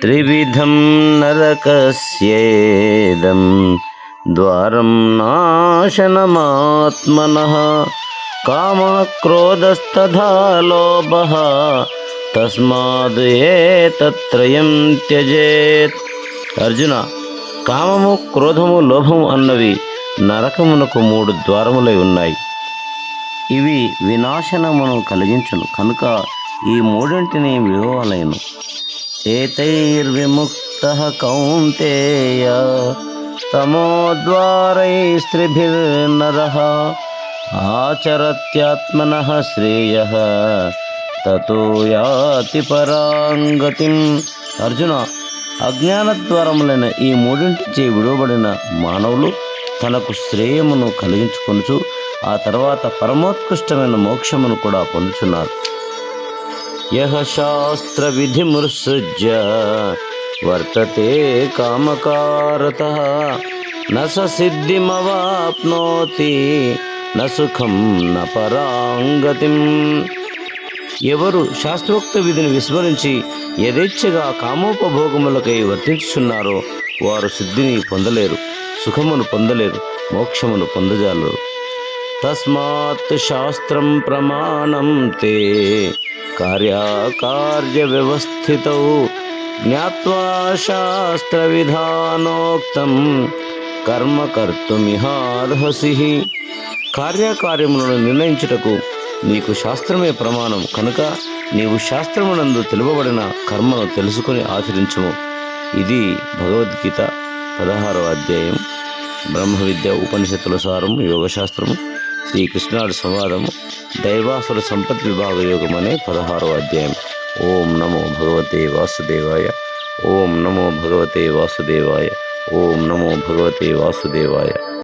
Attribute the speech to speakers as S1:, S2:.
S1: త్రివిధం నరకస్యేదం ద్వారం నాశనమాత్మన కామ క్రోధస్తథా లోభ తస్మాద్ ఏతత్రయం త్యజేత్ అర్జున కామము క్రోధము లోభము అన్నవి నరకమునకు మూడు ద్వారములై ఉన్నాయి. ఇవి వినాశనమును కలిగించును. కనుక ఈ మూడింటిని విడవలేను ఏతైర్విముక్త కౌంతేయ తమోద్వారైస్త్రిభిర్నర ఆచరత్యాత్మన శ్రేయ తతో యాతి పరాంగతిం. అర్జున అజ్ఞానద్వారములైన ఈ మూడింటిచే విడువబడిన మానవులు తనకు శ్రేయమును కలిగించుకొనుచు ఆ తర్వాత పరమోత్కృష్టమైన మోక్షమును కూడా పొందుచున్నారు. యహ శాస్త్ర విధిముత్సృజ్య వర్తతే కామకారత. న స సిద్ధిమవాప్నోతి న సుఖం ఎవరు శాస్త్రోక్త విధిని విస్మరించి యథేచ్ఛగా కామోపభోగములకై వర్తించుచున్నారో వారు సిద్ధిని పొందలేరు సుఖమును పొందలేరు మోక్షమును పొందజాలరు. తస్మాత్ శాస్త్రం ప్రమాణం తే కార్యకార్య వ్యవస్థితౌ జ్ఞాత్వా విధానోక్తం కర్మ కర్తుమిహార్హసి కార్యకార్యములను నిర్ణయించుటకు నీకు శాస్త్రమే ప్రమాణం కనుక నీవు శాస్త్రమునందు తెలుపబడిన కర్మను తెలుసుకుని ఆచరించుము. ఇది భగవద్గీత పదహారవ అధ్యాయం. బ్రహ్మ విద్య ఉపనిషత్తుల సారము యోగశాస్త్రము. శ్రీ కృష్ణాడు సంవాదము దైవాసుర సంపత్ విభాగ యోగం అనే పదహారవ అధ్యాయం. ఓం నమో భగవతే వాసుదేవాయ ఓం నమో భగవతే వాసుదేవాయ ఓం నమో భగవతే వాసుదేవాయ.